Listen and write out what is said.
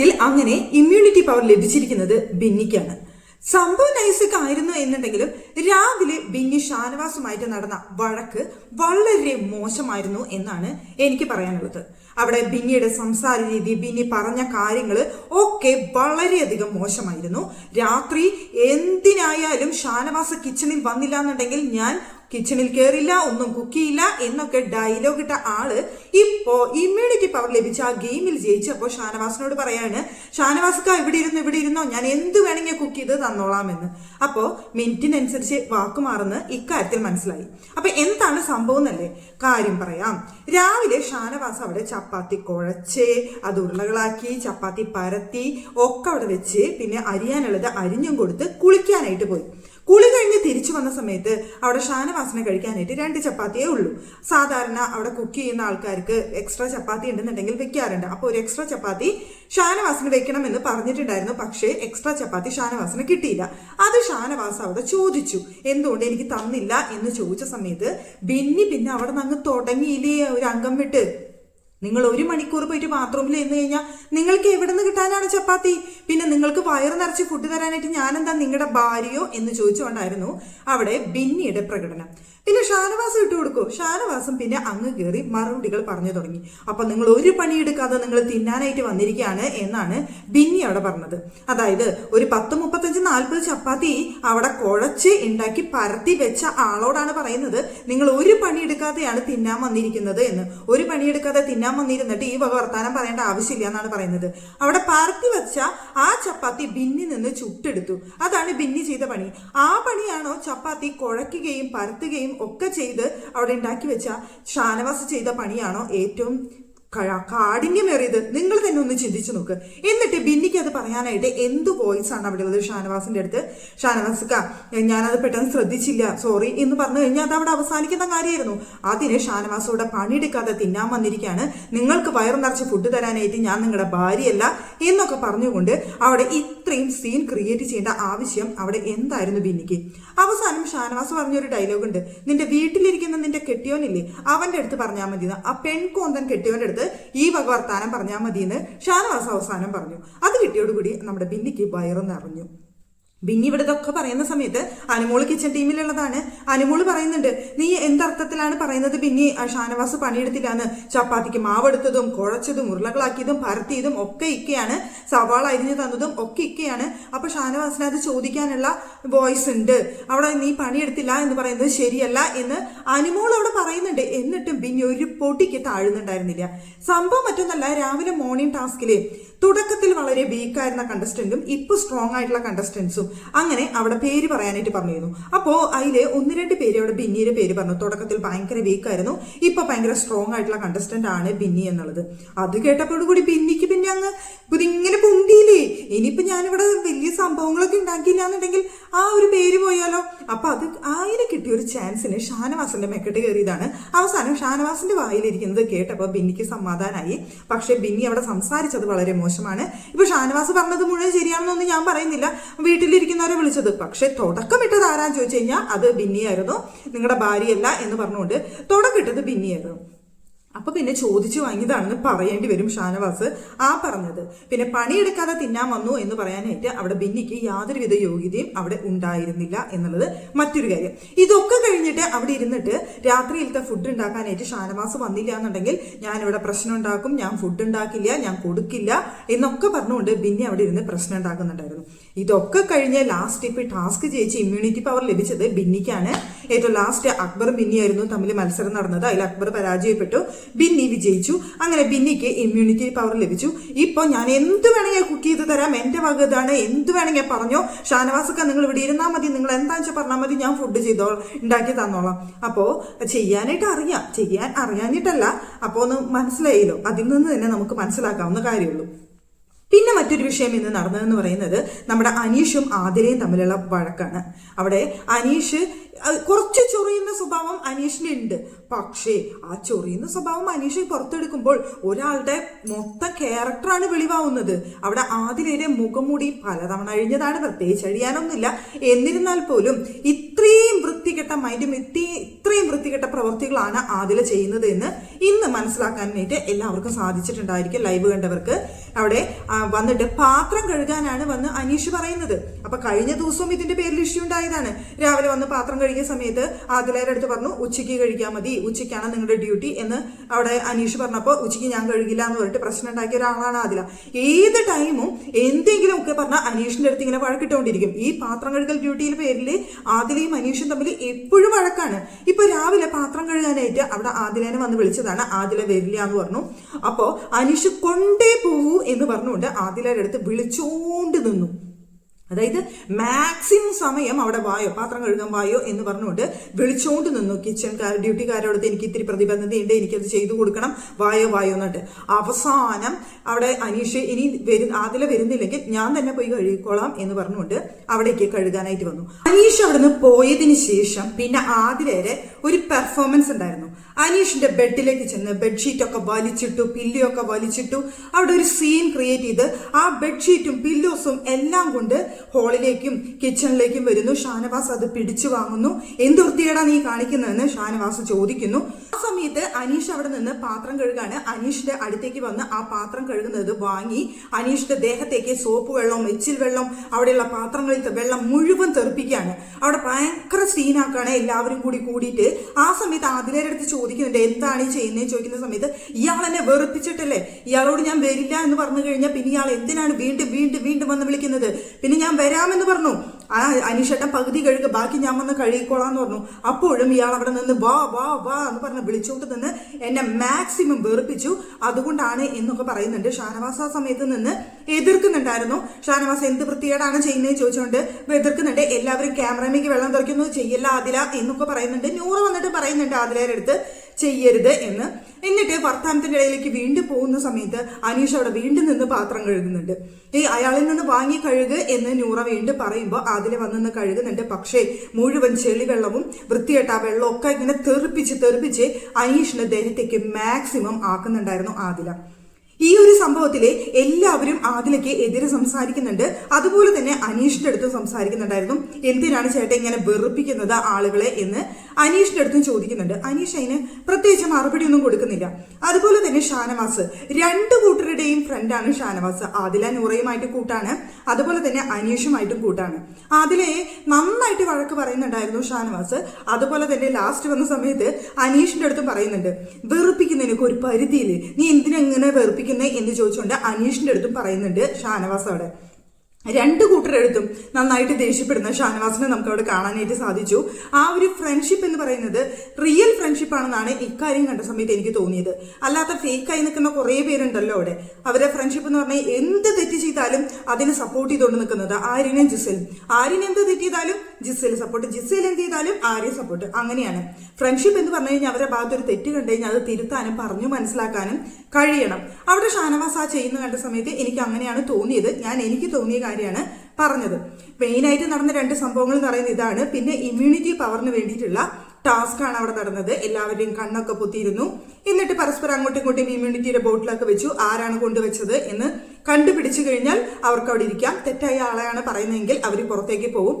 ടാസ്കിൽ അങ്ങനെ immunity power ലഭിച്ചിരിക്കുന്നത് ബിന്നിക്കാണ്. സംഭവം നൈസക്ക് ആയിരുന്നു എന്നുണ്ടെങ്കിലും രാവിലെ ബിന്നി ഷാനവാസുമായിട്ട് നടന്ന വഴക്ക് വളരെ മോശമായിരുന്നു എന്നാണ് എനിക്ക് പറയാനുള്ളത്. അവിടെ ബിന്നിയുടെ സംസാര രീതി ബിന്നി പറഞ്ഞ കാര്യങ്ങൾ ഒക്കെ വളരെയധികം മോശമായിരുന്നു. രാത്രി എന്തിനായാലും ഷാനവാസ് കിച്ചണിൽ വന്നില്ല എന്നുണ്ടെങ്കിൽ ഞാൻ കിച്ചണിൽ കയറില്ല ഒന്നും കുക്ക് ചെയ്യില്ല എന്നൊക്കെ ഡയലോഗ് ഇട്ട ആൾ ഇപ്പോ ഇമ്മ്യൂണിറ്റി പവർ ലഭിച്ച ആ ഗെയിമിൽ ജയിച്ചപ്പോ ഷാനവാസിനോട് പറയാണ് ഷാനവാസ്ക ഇവിടെ ഇരുന്നു ഇവിടെ ഇരുന്നോ ഞാൻ എന്ത് വേണമെങ്കിൽ കുക്ക് ചെയ്ത് തന്നോളാമെന്ന്. അപ്പോ മിനിറ്റിനനുസരിച്ച് വാക്ക് മാറുന്ന ഇക്കാര്യത്തിൽ മനസ്സിലായി. അപ്പൊ എന്താണ് സംഭവം എന്നല്ലേ? കാര്യം പറയാം. രാവിലെ ഷാനവാസ് അവിടെ ചപ്പാത്തി കുഴച്ച് അത് ഉരുളകളാക്കി ചപ്പാത്തി പരത്തി ഒക്കെ അവിടെ വെച്ച് പിന്നെ അരിയാനുള്ളത് അരിഞ്ഞും കൊടുത്ത് കുളിക്കാനായിട്ട് പോയി. കുളി കഴിഞ്ഞ് തിരിച്ചു വന്ന സമയത്ത് അവിടെ ഷാനവാസിനെ കഴിക്കാനായിട്ട് രണ്ട് ചപ്പാത്തിയേ ഉള്ളൂ. സാധാരണ അവിടെ കുക്ക് ചെയ്യുന്ന ആൾക്കാർക്ക് എക്സ്ട്രാ ചപ്പാത്തി ഉണ്ടെന്നുണ്ടെങ്കിൽ വെക്കാറുണ്ട്. അപ്പോൾ ഒരു എക്സ്ട്രാ ചപ്പാത്തി ഷാനവാസിന് വെക്കണമെന്ന് പറഞ്ഞിട്ടുണ്ടായിരുന്നു. പക്ഷേ എക്സ്ട്രാ ചപ്പാത്തി ഷാനവാസിന് കിട്ടിയില്ല. അത് ഷാനവാസ് അവിടെ ചോദിച്ചു. എന്തുകൊണ്ട് എനിക്ക് തന്നില്ല? എന്ന് ചോദിച്ച സമയത്ത് ബിന്നി പിന്നെ അവിടെ നിന്ന് അങ്ങ് തുടങ്ങിയില്ലേ ഒരു അംഗം വിട്ട്. നിങ്ങൾ ഒരു മണിക്കൂർ പോയിട്ട് ബാത്റൂമിൽ നിന്ന് കഴിഞ്ഞാൽ നിങ്ങൾക്ക് എവിടെ നിന്ന് കിട്ടാനാണ് ചപ്പാത്തി? പിന്നെ നിങ്ങൾക്ക് വയറ് നിറച്ച് ഫുഡ് തരാനായിട്ട് ഞാനെന്താ നിങ്ങളുടെ ഭാര്യയോ എന്ന് ചോദിച്ചുകൊണ്ടായിരുന്നു അവിടെ ബിന്നിയുടെ പ്രകടനം. പിന്നെ ഷാനവാസ് ഇട്ട് കൊടുക്കൂ. ഷാനവാസും പിന്നെ അങ്ങ് കയറി മറുപടികൾ പറഞ്ഞു തുടങ്ങി. അപ്പൊ നിങ്ങൾ ഒരു പണിയെടുക്കാതെ നിങ്ങൾ തിന്നാനായിട്ട് വന്നിരിക്കുകയാണ് എന്നാണ് ബിന്നി അവിടെ പറഞ്ഞത്. അതായത് ഒരു പത്ത് മുപ്പത്തഞ്ച് നാൽപ്പത് ചപ്പാത്തി അവിടെ കുഴച്ച് ഉണ്ടാക്കി പരത്തി വെച്ച ആളോടാണ് പറയുന്നത്. നിങ്ങൾ ഒരു പണിയെടുക്കാതെയാണ് തിന്നാൻ വന്നിരിക്കുന്നത് എന്ന്. ഒരു പണിയെടുക്കാതെ തിന്നാൻ വന്നിരുന്നിട്ട് ഈ വക വർത്താനം പറയേണ്ട ആവശ്യമില്ല എന്നാണ് പറയുന്നത്. അവിടെ പരത്തി വെച്ച ആ ചപ്പാത്തി ബിന്നി നിന്ന് ചുട്ടെടുത്തു. അതാണ് ബിന്നി ചെയ്ത പണി. ആ പണിയാണോ ചപ്പാത്തി കുഴക്കുകയും പരത്തുകയും ഒക്കെ ചെയ്ത് അവിടെ ഉണ്ടാക്കി വെച്ച ഷാനവാസ് ചെയ്ത പണിയാണോ ഏറ്റവും കാഠിന്യമേറിയത് നിങ്ങൾ തന്നെ ഒന്ന് ചിന്തിച്ചു നോക്ക്. എന്നിട്ട് ബിന്നിക്ക് അത് പറയാനായിട്ട് എന്ത് വോയിസ് ആണ് അവിടെ ഉള്ളത് ഷാനവാസിന്റെ അടുത്ത്? ഷാനവാസിക്ക ഞാനത് പെട്ടെന്ന് ശ്രദ്ധിച്ചില്ല സോറി എന്ന് പറഞ്ഞു കഴിഞ്ഞാൽ അത് അവിടെ അവസാനിക്കുന്ന കാര്യമായിരുന്നു. അതിന് ഷാനവാസോടെ പണിയെടുക്കാതെ തിന്നാൻ വന്നിരിക്കുകയാണ്. നിങ്ങൾക്ക് വയറു നിറച്ച് ഫുഡ് തരാനായിട്ട് ഞാൻ നിങ്ങളുടെ ഭാര്യയല്ല എന്നൊക്കെ പറഞ്ഞുകൊണ്ട് അവിടെ ഇത്രയും സീൻ ക്രിയേറ്റ് ചെയ്യേണ്ട ആവശ്യം അവിടെ എന്തായിരുന്നു ബിന്നിക്ക്? അവസാനം ഷാനവാസ് പറഞ്ഞൊരു ഡയലോഗ് ഉണ്ട്. നിന്റെ വീട്ടിലിരിക്കുന്ന നിന്റെ കെട്ടിയോനില്ലേ? അവന്റെ അടുത്ത് പറഞ്ഞാൽ മതി. ആ പെൺകോന്തൻ കെട്ടിയോന്റെ അടുത്ത് ഈ വക വർത്താനം പറഞ്ഞാൽ മതി എന്ന് ഷാനവാസ് അവസാനം പറഞ്ഞു. അത് കിട്ടിയോടുകൂടി നമ്മുടെ ബിന്നിക്ക് വയറു നിറഞ്ഞു. ബിന്നി ഇവിടെ ഇതൊക്കെ പറയുന്ന സമയത്ത് അനുമോൾ കിച്ചൺ ടീമിലുള്ളതാണ് അനുമോൾ പറയുന്നുണ്ട് നീ എന്തർത്ഥത്തിലാണ് പറയുന്നത് ബിന്നി? ഷാനവാസ് പണിയെടുത്തില്ലാന്ന്. ചപ്പാത്തിക്ക് മാവെടുത്തതും കുഴച്ചതും ഉരുളകളാക്കിയതും പരത്തിയതും ഒക്കെ ഇക്കയാണ്. സവാള അരിഞ്ഞു തന്നതും ഒക്കെ ഇക്കയാണ്. അപ്പൊ ഷാനവാസിന് അത് ചോദിക്കാനുള്ള വോയിസ് ഉണ്ട്. അവിടെ നീ പണിയെടുത്തില്ല എന്ന് പറയുന്നത് ശരിയല്ല എന്ന് അനുമോൾ അവിടെ പറയുന്നുണ്ട്. എന്നിട്ടും ബിന്നി ഒരു പൊടിക്ക് താഴുന്നുണ്ടായിരുന്നില്ല. സംഭവം മറ്റൊന്നല്ല രാവിലെ മോർണിംഗ് ടാസ്കിൽ തുടക്കത്തിൽ വളരെ വീക്കായിരുന്ന കണ്ടസ്റ്റന്റും ഇപ്പൊ സ്ട്രോങ് ആയിട്ടുള്ള കണ്ടസ്റ്റൻസും അങ്ങനെ അവിടെ പേര് പറയാനായിട്ട് പറഞ്ഞിരുന്നു. അപ്പോൾ അതിൽ ഒന്ന് രണ്ട് പേര് അവിടെ ബിന്നിയുടെ പേര് പറഞ്ഞു. തുടക്കത്തിൽ ഭയങ്കര വീക്കായിരുന്നു ഇപ്പോൾ ഭയങ്കര സ്ട്രോങ് ആയിട്ടുള്ള കണ്ടസ്റ്റന്റ് ആണ് ബിന്നി എന്നുള്ളത്. അത് കേട്ടപ്പോഴുകൂടി ബിന്നിക്ക് പിന്നെ അങ്ങ് ഇതിങ്ങനെ പൊന്തിയില്ലേ? ഇനിയിപ്പോൾ ഞാനിവിടെ വലിയ സംഭവങ്ങളൊക്കെ ഉണ്ടാക്കിയില്ല എന്നുണ്ടെങ്കിൽ ആ ഒരു പേര് പോയാലോ? അപ്പോൾ അത് ആയിരം കിട്ടിയ ഒരു ചാൻസിന് ഷാനവാസിന്റെ മെക്കെട്ട് കയറിയതാണ്. അവസാനം ഷാനവാസിന്റെ വായിലിരിക്കുന്നത് കേട്ടപ്പോൾ ബിന്നിക്ക് സമാധാനമായി പക്ഷേ ബിന്നി അവിടെ സംസാരിച്ചത് വളരെ മോശമാണ്. ഇപ്പോൾ ഷാനവാസ് പറഞ്ഞത് മുഴുവൻ ശരിയാണെന്നൊന്നും ഞാൻ പറയുന്നില്ല. വീട്ടിലിരിക്കുന്നവരെ വിളിച്ചത്. പക്ഷെ തുടക്കമിട്ടത് ആരാന്ന് ചോദിച്ചു കഴിഞ്ഞാൽ അത് ബിന്നിയായിരുന്നു. നിങ്ങളുടെ ഭാര്യയല്ല എന്ന് പറഞ്ഞുകൊണ്ട് തുടക്കമിട്ടത് ബിന്നിയായിരുന്നു. അപ്പൊ പിന്നെ ചോദിച്ചു വാങ്ങിയതാണെന്ന് പറയേണ്ടി വരും ഷാനവാസ്. ആ പറഞ്ഞത് പിന്നെ പണിയെടുക്കാതെ തിന്നാൻ വന്നു എന്ന് പറയാനായിട്ട് അവിടെ ബിന്നിക്ക് യാതൊരുവിധ യോഗ്യതയും അവിടെ ഉണ്ടായിരുന്നില്ല എന്നുള്ളത് മറ്റൊരു കാര്യം. ഇതൊക്കെ കഴിഞ്ഞിട്ട് അവിടെ ഇരുന്നിട്ട് രാത്രിയിലത്തെ ഫുഡ് ഉണ്ടാക്കാനായിട്ട് ഷാനവാസ് വന്നില്ല എന്നുണ്ടെങ്കിൽ ഞാൻ ഇവിടെ പ്രശ്നം ഉണ്ടാക്കും ഞാൻ ഫുഡ് ഉണ്ടാക്കില്ല ഞാൻ കൊടുക്കില്ല എന്നൊക്കെ പറഞ്ഞുകൊണ്ട് ബിന്നി അവിടെ ഇരുന്ന് പ്രശ്നം ഉണ്ടാക്കുന്നുണ്ടായിരുന്നു. ഇതൊക്കെ കഴിഞ്ഞ് ലാസ്റ്റ് ഇപ്പൊ ടാസ്ക് ജയിച്ച് ഇമ്മ്യൂണിറ്റി പവർ ലഭിച്ചത് ബിന്നിക്കാണ്. ഏറ്റവും ലാസ്റ്റ് അക്ബറും ബിന്നിയായിരുന്നു തമ്മിൽ മത്സരം നടന്നത്. അതിൽ അക്ബർ പരാജയപ്പെട്ടു. ബിന്നി വിജയിച്ചു. അങ്ങനെ ബിന്നിക്ക് ഇമ്മ്യൂണിറ്റി പവർ ലഭിച്ചു. ഇപ്പോൾ ഞാൻ എന്ത് വേണമെങ്കിൽ കുക്ക് ചെയ്ത് തരാം? എന്റെ വക ഇതാണ്. എന്ത് വേണമെങ്കിൽ പറഞ്ഞോ? ഷാനവാസൊക്കെ നിങ്ങൾ ഇവിടെ ഇരുന്നാൽ മതി. നിങ്ങൾ എന്താണെന്ന് വെച്ചാൽ പറഞ്ഞാൽ മതി. ഞാൻ ഫുഡ് ചെയ്തോ ഉണ്ടാക്കി തന്നോളാം. അപ്പോൾ ചെയ്യാനായിട്ട് അറിയാം. ചെയ്യാൻ അറിയാഞ്ഞിട്ടല്ല. അപ്പോൾ ഒന്ന് മനസ്സിലായല്ലോ. അതിൽ നിന്ന് തന്നെ നമുക്ക് മനസ്സിലാക്കാവുന്ന കാര്യമുള്ളൂ. പിന്നെ മറ്റൊരു വിഷയം ഇന്ന് നടന്നതെന്ന് പറയുന്നത് നമ്മുടെ അനീഷും ആതിരയും തമ്മിലുള്ള വഴക്കാണ്. അവിടെ അനീഷ് കുറച്ച് ചൊറിയുന്ന സ്വഭാവം അനീഷിന് ഉണ്ട് പക്ഷേ ആ ചൊറിയുന്ന സ്വഭാവം അനീഷ് പുറത്തെടുക്കുമ്പോൾ ഒരാളുടെ മൊത്തം ക്യാരക്ടറാണ് വെളിവാവുന്നത്. അവിടെ ആതിരയുടെ മുഖംമൂടി പലതവണ അഴിഞ്ഞതാണ്. പ്രത്യേകിച്ച് അഴിയാനൊന്നുമില്ല. എന്നിരുന്നാൽ പോലും ഇത്രയും വൃത്തികെട്ട മൈൻഡും ഇത്രയും വൃത്തികെട്ട പ്രവൃത്തികളാണ് ആതില ചെയ്യുന്നത് എന്ന് ഇന്ന് മനസ്സിലാക്കാനായിട്ട് എല്ലാവർക്കും സാധിച്ചിട്ടുണ്ടായിരിക്കും ലൈവ് കണ്ടവർക്ക്. അവിടെ വന്നിട്ട് പാത്രം കഴുകാനാണ് വന്ന് അനീഷ് പറയുന്നത്. അപ്പൊ കഴിഞ്ഞ ദിവസവും ഇതിന്റെ പേരിൽ ഇഷ്യൂ ഉണ്ടായതാണ്. രാവിലെ വന്ന് പാത്രം കഴുകിയ സമയത്ത് ആദിലേരുടെ അടുത്ത് പറഞ്ഞു ഉച്ചയ്ക്ക് കഴിക്കാൻ മതി. ഉച്ചയ്ക്കാണ് നിങ്ങളുടെ ഡ്യൂട്ടി എന്ന് അവിടെ അനീഷ് പറഞ്ഞപ്പോൾ ഉച്ചയ്ക്ക് ഞാൻ കഴുകില്ല എന്ന് പറഞ്ഞിട്ട് പ്രശ്നം ഉണ്ടാക്കിയ ഒരാളാണ് ആദില. ഏത് ടൈമും എന്തെങ്കിലും ഒക്കെ പറഞ്ഞാൽ അനീഷിന്റെ അടുത്ത് ഇങ്ങനെ വഴക്കിട്ടുകൊണ്ടിരിക്കും ഈ പാത്രം കഴുകൽ ഡ്യൂട്ടിയിൽ പേരിൽ ആദിലയും അനീഷും തമ്മിൽ എപ്പോഴും വഴക്കാണ്. ഇപ്പൊ രാവിലെ പാത്രം കഴുകാനായിട്ട് അവിടെ ആദിലേനെ വന്ന് വിളിച്ചതാണ്. ആദില വരില്ല എന്ന് പറഞ്ഞു. അപ്പോ അനീഷ് കൊണ്ടേ പോവൂ എന്ന് പറഞ്ഞുകൊണ്ട് ആദിലയുടെ അടുത്ത് വിളിച്ചോണ്ട് നിന്നു. അതായത് മാക്സിമം സമയം അവിടെ വായോ പാത്രം കഴുകാൻ വായോ എന്ന് പറഞ്ഞുകൊണ്ട് വിളിച്ചോണ്ട് നിന്നു. കിച്ചൺ ഡ്യൂട്ടിക്കാരോട് എനിക്ക് ഇത്തിരി പ്രതിബദ്ധതയുണ്ട് എനിക്കത് ചെയ്തു കൊടുക്കണം വായോ വായോ എന്നിട്ട് അവസാനം അവിടെ അനീഷ് ഇനി വരു ആദില വരുന്നില്ലെങ്കിൽ ഞാൻ തന്നെ പോയി കഴുകിക്കോളാം എന്ന് പറഞ്ഞുകൊണ്ട് അവിടേക്ക് കഴുകാനായിട്ട് വന്നു. അനീഷ് അവിടുന്ന് പോയതിന് ശേഷം പിന്നെ ആദിലേരെ ഒരു പെർഫോമൻസ് ഉണ്ടായിരുന്നു. അനീഷിന്റെ ബെഡിലേക്ക് ചെന്ന് ബെഡ്ഷീറ്റൊക്കെ വലിച്ചിട്ടു പില്ലിയൊക്കെ വലിച്ചിട്ടു അവിടെ ഒരു സീൻ ക്രിയേറ്റ് ചെയ്ത് ആ ബെഡ്ഷീറ്റും പില്ലോസും എല്ലാം കൊണ്ട് ഹോളിലേക്കും കിച്ചണിലേക്കും വരുന്നു. ഷാനവാസ് അത് പിടിച്ചു വാങ്ങുന്നു. എന്ത് വൃത്തിയേടാ നീ കാണിക്കുന്നതെന്ന് ഷാനവാസ് ചോദിക്കുന്നു. ആ സമയത്ത് അനീഷ് അവിടെ നിന്ന് പാത്രം കഴുകാണ്. അനീഷിന്റെ അടുത്തേക്ക് വന്ന് ആ പാത്രം കഴുകുന്നത് വാങ്ങി. അനീഷിന്റെ ദേഹത്തേക്ക് സോപ്പ് വെള്ളം എച്ചിൽ വെള്ളം അവിടെയുള്ള പാത്രങ്ങളിൽ വെള്ളം മുഴുവൻ തെറിപ്പിക്കുകയാണ്. അവിടെ ഭയങ്കര സീനാക്കാണ് എല്ലാവരും കൂടി കൂടിയിട്ട്. ആ സമയത്ത് ആദിലേരെ അടുത്ത് ചോദിക്കുന്നുണ്ട് എന്താണ് ഈ ചെയ്യുന്നത് ചോദിക്കുന്ന സമയത്ത് ഇയാൾ എന്നെ വെറുപ്പിച്ചിട്ടല്ലേ? ഇയാളോട് ഞാൻ വരില്ല എന്ന് പറഞ്ഞു കഴിഞ്ഞാൽ പിന്നെ ഇയാൾ എന്തിനാണ് വീണ്ടും വീണ്ടും വീണ്ടും വന്ന് വിളിക്കുന്നത്? പിന്നെ ഞാൻ വരാമെന്ന് പറഞ്ഞു. ആ അനീഷേട്ടൻ പകുതി കഴുകുക ബാക്കി ഞാൻ വന്ന് കഴുകിക്കോളാന്ന് പറഞ്ഞു. അപ്പോഴും ഇയാൾ അവിടെ നിന്ന് വാ വാ വാ എന്ന് പറഞ്ഞ് വിളിച്ചോണ്ട് നിന്ന് എന്നെ മാക്സിമം വെറുപ്പിച്ചു. അതുകൊണ്ടാണ് എന്നൊക്കെ പറയുന്നുണ്ട്. ഷാനവാസ് ആ സമയത്ത് നിന്ന് എതിർക്കുന്നുണ്ടായിരുന്നു. ഷാനവാസ് എന്ത് വൃത്തികേടാണ് ചെയ്യുന്നത് ചോദിച്ചുകൊണ്ട് എതിർക്കുന്നുണ്ട്. എല്ലാവരും ക്യാമറമേക്ക് വെള്ളം തുറയ്ക്കുന്നു ചെയ്യല്ല ആദില എന്നൊക്കെ പറയുന്നുണ്ട്. നൂറ് വന്നിട്ട് പറയുന്നുണ്ട് ആദിലയുടെ അടുത്ത്. ചെയ്യരുത് എന്ന്. എന്നിട്ട് വർത്താനത്തിന്റെ ഇടയിലേക്ക് വീണ്ടും പോകുന്ന സമയത്ത് അനീഷ് അവിടെ വീണ്ടും നിന്ന് പാത്രം കഴുകുന്നുണ്ട്. ഈ അയാളിൽ നിന്ന് വാങ്ങി കഴുകുക എന്ന് നൂറ വീണ്ടും പറയുമ്പോൾ അതിലെ വന്നിന്ന് കഴുകുന്നുണ്ട്. പക്ഷേ മുഴുവൻ ചെളി വെള്ളവും വൃത്തികെട്ട ആ വെള്ളവും ഒക്കെ ഇങ്ങനെ തെറിപ്പിച്ച് തെറിപ്പിച്ച് അനീഷിന്റെ ദേഹത്തേക്ക് മാക്സിമം ആക്കുന്നുണ്ടായിരുന്നു ആദില. ഈ ഒരു സംഭവത്തിലെ എല്ലാവരും ആദിലയ്ക്ക് എതിരെ സംസാരിക്കുന്നുണ്ട്. അതുപോലെ തന്നെ അനീഷിന്റെ അടുത്തും സംസാരിക്കുന്നുണ്ടായിരുന്നു. എന്തിനാണ് ചേട്ടൻ ഇങ്ങനെ വെറുപ്പിക്കുന്നത് ആളുകളെ എന്ന് അനീഷിന്റെ അടുത്തും ചോദിക്കുന്നുണ്ട്. അനീഷ് അതിന് പ്രത്യേകിച്ച് മറുപടി ഒന്നും കൊടുക്കുന്നില്ല. അതുപോലെ തന്നെ ഷാനവാസ് രണ്ട് കൂട്ടരുടെയും ഫ്രണ്ടാണ് ഷാനവാസ്. ആദില നൂറയുമായിട്ട് കൂട്ടാണ്. അതുപോലെ തന്നെ അനീഷുമായിട്ടും കൂട്ടാണ്. ആദിലയെ നന്നായിട്ട് വഴക്ക് പറയുന്നുണ്ടായിരുന്നു ഷാനവാസ്. അതുപോലെ തന്നെ ലാസ്റ്റ് വന്ന സമയത്ത് അനീഷിന്റെ അടുത്തും പറയുന്നുണ്ട്. വെറുപ്പിക്കുന്നതിനൊക്കെ ഒരു പരിധിയിൽ നീ എന്തിനെങ്ങനെ വെറുപ്പിക്കുന്നേ? എന്ന് ചോദിച്ചുകൊണ്ട് അനീഷിന്റെ അടുത്തും പറയുന്നുണ്ട്. ഷാനവാസ് അവിടെ രണ്ട് കൂട്ടരെടുത്തും നന്നായിട്ട് ദേഷ്യപ്പെടുന്ന ഷാനവാസിനെ നമുക്ക് അവിടെ കാണാനായിട്ട് സാധിച്ചു. ആ ഒരു ഫ്രണ്ട്ഷിപ്പ് എന്ന് പറയുന്നത് റിയൽ ഫ്രണ്ട്ഷിപ്പ് ആണെന്നാണ് ഇക്കാര്യം കണ്ട സമയത്ത് എനിക്ക് തോന്നിയത്. അല്ലാത്ത ഫേക്കായി നിൽക്കുന്ന കുറേ പേരുണ്ടല്ലോ അവിടെ. അവരെ ഫ്രണ്ട്ഷിപ്പ് എന്ന് പറഞ്ഞാൽ എന്ത് തെറ്റ് ചെയ്താലും അതിനെ സപ്പോർട്ട് ചെയ്തുകൊണ്ട് നിൽക്കുന്നത് ആര്യനും ജിസലും. ആര്യൻ എന്ത് തെറ്റ് ചെയ്താലും ജിസൽ സപ്പോർട്ട് ജിസയിൽ എന്ത് ചെയ്താലും ആര്യ സപ്പോർട്ട് അങ്ങനെയാണ്. ഫ്രണ്ട്ഷിപ്പ് എന്ന് പറഞ്ഞു കഴിഞ്ഞാൽ അവരുടെ ഭാഗത്ത് ഒരു തെറ്റ് കണ്ടു കഴിഞ്ഞാൽ അത് തിരുത്താനും പറഞ്ഞു മനസ്സിലാക്കാനും കഴിയണം. അവിടെ ഷാനവാസ് ആ ചെയ്യുന്ന കണ്ട സമയത്ത് എനിക്ക് അങ്ങനെയാണ് തോന്നിയത്. ഞാൻ എനിക്ക് തോന്നിയ കാര്യമാണ് പറഞ്ഞത്. മെയിനായിട്ട് നടന്ന രണ്ട് സംഭവങ്ങൾ എന്ന് പറയുന്നത് ഇതാണ്. പിന്നെ ഇമ്മ്യൂണിറ്റി പവറിന് വേണ്ടിയിട്ടുള്ള ടാസ്ക് ആണ് അവിടെ നടന്നത്. എല്ലാവരുടെയും കണ്ണൊക്കെ പൊത്തിയിരുന്നു. എന്നിട്ട് പരസ്പരം അങ്ങോട്ടും ഇങ്ങോട്ടും ഇമ്മ്യൂണിറ്റിയുടെ ബോട്ടിലൊക്കെ വെച്ചു. ആരാണ് കൊണ്ടുവച്ചത് എന്ന് കണ്ടുപിടിച്ചു കഴിഞ്ഞാൽ അവർക്ക് അവിടെ ഇരിക്കാം. തെറ്റായ ആളെയാണ് പറയുന്നതെങ്കിൽ അവർ പുറത്തേക്ക് പോകും.